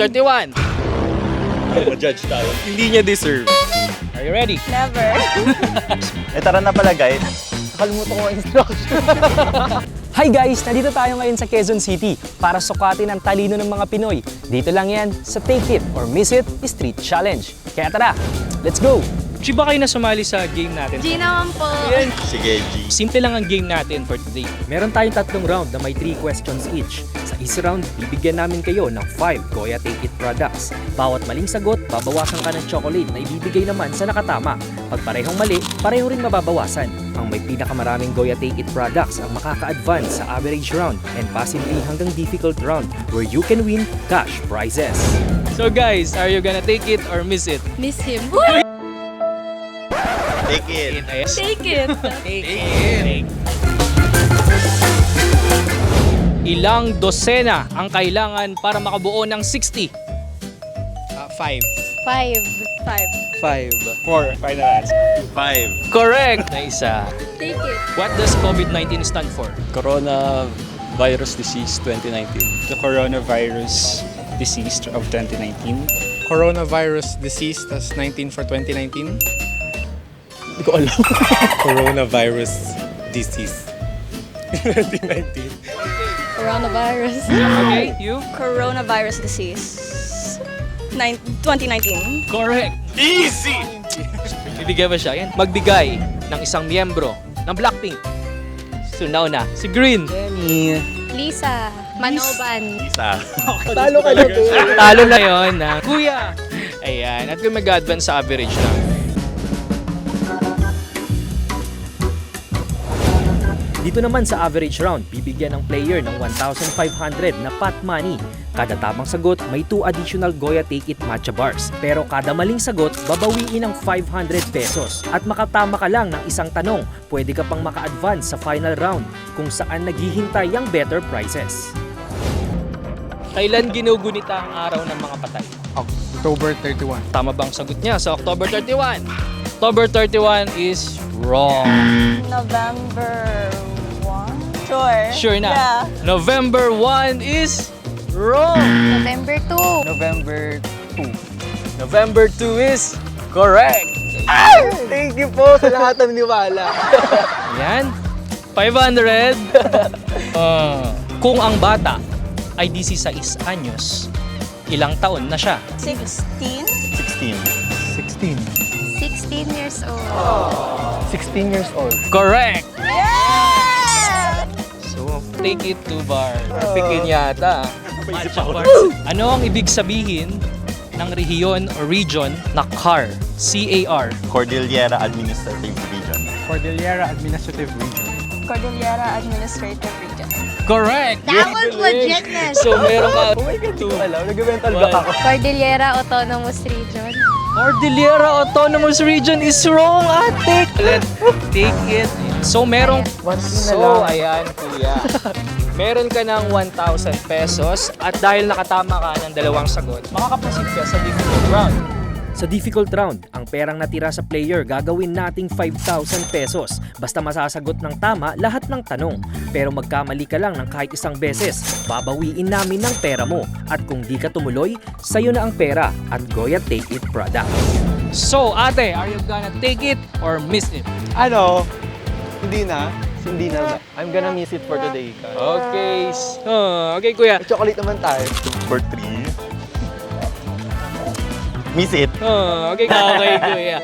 31. Ma-judge tayo. Hindi niya deserve. Are you ready? Never. Eh tara na pala guys. Nakalimutan ko ang instruction. Hi guys! Nandito tayo ngayon sa Quezon City para sukatin ang talino ng mga Pinoy. Dito lang yan sa Take It or Miss It Street Challenge. Kaya tara, let's go! G ba kayo na sumali sa game natin? G naman po. Sige, G. Simple lang ang game natin for today. Meron tayong tatlong round na may 3 questions each. Sa easy round, bibigyan namin kayo ng 5 Goya Take It products. Bawat maling sagot, babawasan ka ng chocolate na ibibigay naman sa nakatama. Pag parehong mali, pareho rin mababawasan. Ang may pinakamaraming Goya Take It products ang makaka-advance sa average round and possibly hanggang difficult round where you can win cash prizes. So guys, are you gonna take it or miss it? Miss him. Take it. Take it. Take it. Ilang dosena ang kailangan para makabuo ng 60? five. Five. Five. Five. Four. Final answer. Five. Correct! Na isa. Take it. What does COVID-19 stand for? Coronavirus Disease 2019. The coronavirus disease of 2019. coronavirus disease, tas 19 for 2019. Hindi ko alam. coronavirus Disease 2019. Coronavirus. Okay, you? Coronavirus disease. Nine, 2019. Correct! Easy! Bibigyan ba siya? Yan. Magbigay ng isang miyembro ng Blackpink. So now na, si Green. Lisa. Manoban. Isa. Talo ka na Talo na yon na. Kuya! Ayan. At kung mag-advance sa average lang. Dito naman sa average round, bibigyan ng player ng 1,500 na pot money. Kada tamang sagot, may 2 additional Goya Take It Matcha Bars. Pero kada maling sagot, babawiin ng 500 pesos. At makatama ka lang ng isang tanong, pwede ka pang maka-advance sa final round kung saan naghihintay ang better prizes. Kailan ginugunita ang araw ng mga patay? October 31. Tama bang sagot niya sa October 31? October 31 is wrong. November 1? Sure. Sure na. Yeah. November 1 is wrong. November 2. November 2. November 2 is correct. Thank you po sa lahat ng niwala. Yan. 500. Ah, kung ang bata ay 16 anyos, ilang taon na siya? 16? 16. 16. 16 years old. 16 years old. Correct! Yeah! Take it to bar. Pikin yata. Matcha bar. Ano ang ibig sabihin ng rehiyon o region na CAR? C-A-R. Cordillera Administrative Region. Cordillera Administrative Region. Cordillera Administrative Region. Correct! That was legitness. So, meron ka Oh my God, hindi ko alam. Nag-mental block ako. Cordillera Autonomous Region. Cordillera Autonomous Region is wrong, ate! Let's take it. So, merong... So, ayan, kuya. Meron ka ng 1,000 pesos at dahil nakatama ka ng dalawang sagot, makakaproceed ka sa difficult round. Sa difficult round, ang perang natira sa player gagawin nating 5,000 pesos basta masasagot ng tama lahat ng tanong. Pero magkamali ka lang ng kahit isang beses, babawiin namin ng pera mo. At kung di ka tumuloy, sayo na ang pera at Goya Take It product. So, ate, are you gonna take it or miss it? Ano? Hindi na. Hindi na. I'm gonna miss it for today. Okay. So, okay, kuya. May chocolate naman tayo. For three. Miss it. Oh, okay, okay, kuya.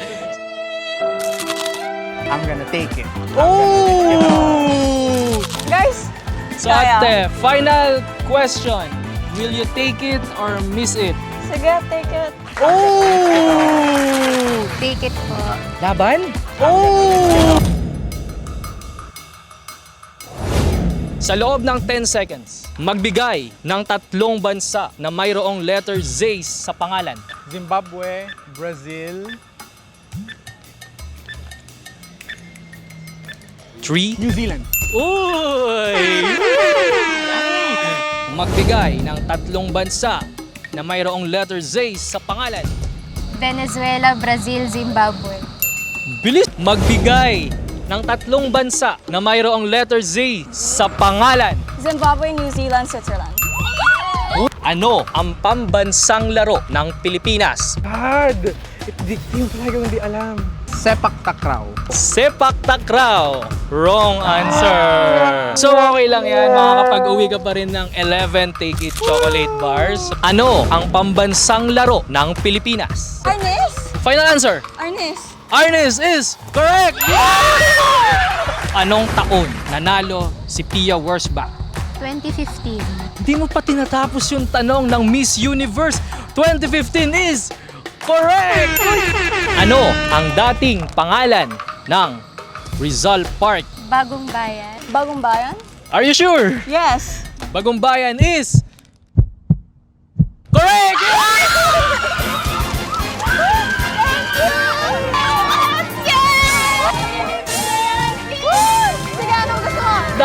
I'm gonna take it. Oh! Guys, So, ate, final question. Will you take it or miss it? sige, take it. Oh! Take it po. Laban? Oh! Sa loob ng 10 seconds, magbigay ng tatlong bansa na mayroong letter Z sa pangalan. Zimbabwe, Brazil, 3. New Zealand. Uy! Magbigay ng tatlong bansa na mayroong letter Z sa pangalan. Venezuela, Brazil, Zimbabwe. Bilis! Magbigay ng tatlong bansa na mayroong letter Z sa pangalan. Zimbabwe, New Zealand, Switzerland. Ano ang pambansang laro ng Pilipinas? Hard! Hindi yung talaga hindi alam. Sepak takraw. Sepak takraw. Wrong answer. So okay lang yan, makakapag-uwi ka pa rin ng 11 Take It chocolate bars. Ano ang pambansang laro ng Pilipinas? Arnes? Final answer. Arnes? Arnis is correct! Anong taon nanalo si Pia Wurzbach? 2015. Hindi mo pa tinatapos yung tanong ng Miss Universe 2015 is correct! Ano ang dating pangalan ng Rizal Park? Bagong bayan. Bagong bayan? Are you sure? Yes. Bagong Bayan is correct!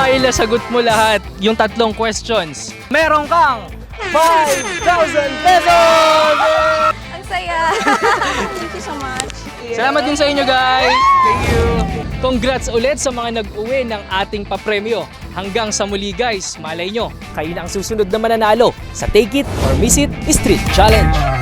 Dahil nasagot mo lahat yung tatlong questions, meron kang 5,000 pesos! Ang saya. Thank you so much. Salamat din sa inyo guys! Thank you! Congrats ulit sa mga nag-uwi ng ating papremyo. Hanggang sa muli guys, malay nyo, Kayo na ang susunod na mananalo sa Take It or Miss It Street Challenge.